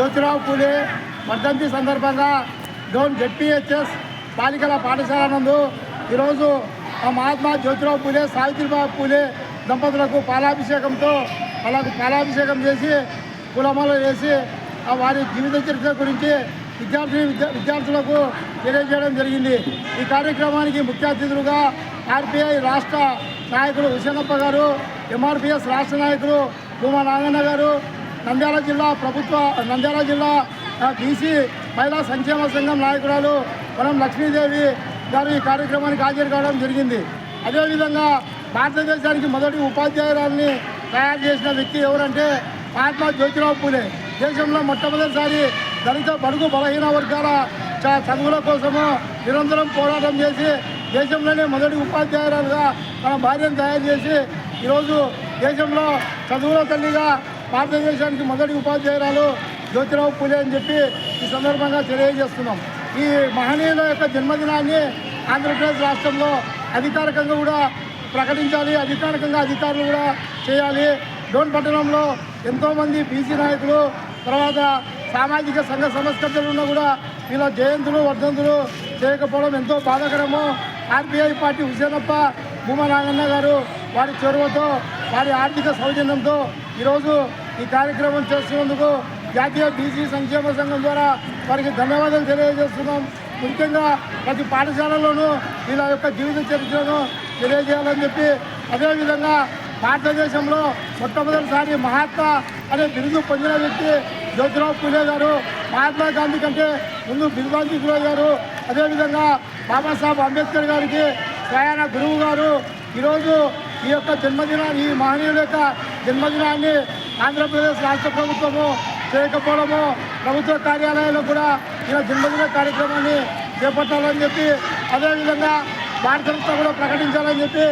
జ్యోతిరావు పూలే వర్ధంతి సందర్భంగా డోన్ జెడ్పిహెచ్ఎస్ బాలికల పాఠశాల నందు ఈరోజు ఆ మహాత్మా జ్యోతిరావు పూలే సావిత్రిబాబు పూలే దంపతులకు పాలాభిషేకంతో వాళ్ళకు పాలాభిషేకం చేసి కులమాలు వేసి వారి జీవిత చరిత్ర గురించి విద్యార్థి విద్యార్థులకు తెలియజేయడం జరిగింది. ఈ కార్యక్రమానికి ముఖ్య అతిథులుగా ఆర్పిఐ రాష్ట్ర నాయకులు హుసేనప్ప గారు ఎంఆర్పిఎస్ రాష్ట్ర నాయకులు భూమా నాగన్న గారు నంద్యాల జిల్లా ప్రభుత్వ నంద్యాల జిల్లా బీసీ మహిళా సంక్షేమ సంఘం నాయకురాలు మనం లక్ష్మీదేవి గారు ఈ కార్యక్రమానికి హాజరు కావడం జరిగింది. అదేవిధంగా భారతదేశానికి మొదటి ఉపాధ్యాయురాలని తయారు చేసిన వ్యక్తి ఎవరంటే మహాత్మా జ్యోతిరావు పూలే. దేశంలో మొట్టమొదటిసారి దళిత బడుగు బలహీన వర్గాల చ- చదువుల కోసము నిరంతరం పోరాటం చేసి దేశంలోనే మొదటి ఉపాధ్యాయురాలుగా మన భార్యను తయారు చేసి ఈరోజు దేశంలో చదువుల తల్లిగా భారతదేశానికి మొదటి ఉపాధ్యాయురాలు జ్యోతిరావు పూలే అని చెప్పి ఈ సందర్భంగా తెలియజేస్తున్నాం. ఈ మహనీయుల యొక్క జన్మదినాన్ని ఆంధ్రప్రదేశ్ రాష్ట్రంలో అధికారికంగా కూడా ప్రకటించాలి అధికారికంగా అధికారులు కూడా చేయాలి. డోన్ పట్టణంలో ఎంతోమంది బీసీ నాయకులు తర్వాత సామాజిక సంఘ సంస్కర్తలున్నా కూడా వీళ్ళ జయంతులు వర్ధంతులు చేయకపోవడం ఎంతో బాధాకరము. ఆర్బీఐ పార్టీ హుసేనప్ప భూమా నాగన్న గారు వారి చొరవతో వారి ఆర్థిక సౌజన్యంతో ఈరోజు ఈ కార్యక్రమం చేస్తున్నందుకు జాతీయ బీసీ సంక్షేమ సంఘం ద్వారా వారికి ధన్యవాదాలు తెలియజేస్తున్నాం. ముఖ్యంగా ప్రతి పాఠశాలలోనూ వీళ్ళ యొక్క జీవిత చరిత్రను తెలియజేయాలని చెప్పి అదేవిధంగా భారతదేశంలో మొట్టమొదటిసారి మహాత్మా అనే బిరుదు పొందిన వ్యక్తి జ్యోతిరావు పూలే గారు మహాత్మా గాంధీ కంటే ముందు బిర్బాంజీ పూలే గారు అదేవిధంగా బాబాసాహెబ్ అంబేద్కర్ గారికి ప్రయాణ గురువు గారు. ఈరోజు ఈ యొక్క జన్మదినాన్ని ఈ మహనీయుల యొక్క జన్మదినాన్ని ఆంధ్రప్రదేశ్ రాష్ట్ర ప్రభుత్వము చేయకపోవడము ప్రభుత్వ కార్యాలయాల్లో కూడా ఇలా జన్మదిన కార్యక్రమాన్ని చేపట్టాలని చెప్పి అదేవిధంగా భారతంతో కూడా ప్రకటించాలని చెప్పి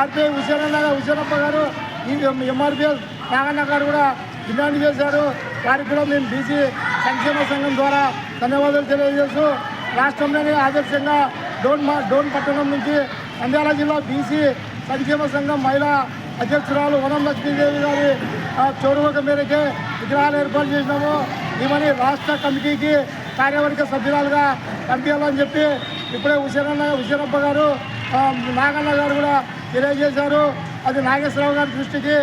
ఆర్పీఐ హుసేనన్న హుసేనప్ప గారు ఎంఆర్పిఎస్ నాగన్న గారు కూడా డిమాండ్ చేశారు. వారికి కూడా మేము బీసీ సంక్షేమ సంఘం ద్వారా ధన్యవాదాలు తెలియజేస్తూ రాష్ట్రంలోనే ఆదర్శంగా డోన్ మా డోన్ పట్టణం నుంచి నంద్యాల జిల్లా బీసీ సంక్షేమ సంఘం మహిళా అధ్యక్షురాలు వనం లక్ష్మీదేవి గారి చొరవక మేరకే విగ్రహాలు ఏర్పాటు చేసినాము. ఇవన్నీ రాష్ట్ర కమిటీకి కార్యవర్గ సభ్యురాలుగా పంపించాలని చెప్పి ఇప్పుడే హుసేనన్న హుసేనప్ప గారు నాగన్న గారు కూడా తెలియజేశారు. అది నాగేశ్వరరావు గారి దృష్టికి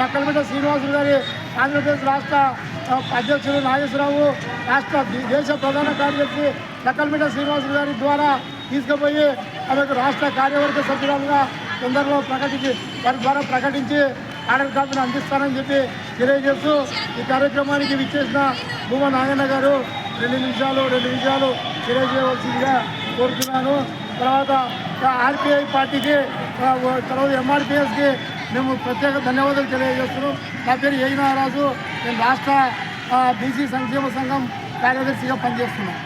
నక్కలమిట శ్రీనివాసులు గారి ఆంధ్రప్రదేశ్ రాష్ట్ర అధ్యక్షుడు నాగేశ్వరరావు రాష్ట్ర దేశ ప్రధాన కార్యదర్శి నక్కలమిట శ్రీనివాసులు గారి ద్వారా తీసుకుపోయి ఆమెకు రాష్ట్ర కార్యవర్గ సభ్యురాలుగా తొందరలో ప్రకటించి వారి ద్వారా ప్రకటించి ఆర్డర్ కాపీని అందిస్తానని చెప్పి తెలియజేస్తూ ఈ కార్యక్రమానికి విచ్చేసిన భూమా నాగన్న గారు రెండు నిమిషాలు రెండు నిమిషాలు తెలియజేయవలసిందిగా కోరుతున్నాను. తర్వాత ఆర్పిఐ పార్టీకి తర్వాత ఎంఆర్పిఎస్కి మేము ప్రత్యేక ధన్యవాదాలు తెలియజేస్తున్నాం. నా పేరు ఏగినారాజు నేను రాష్ట్ర బీసీ సంక్షేమ సంఘం కార్యదర్శిగా పనిచేస్తున్నాను.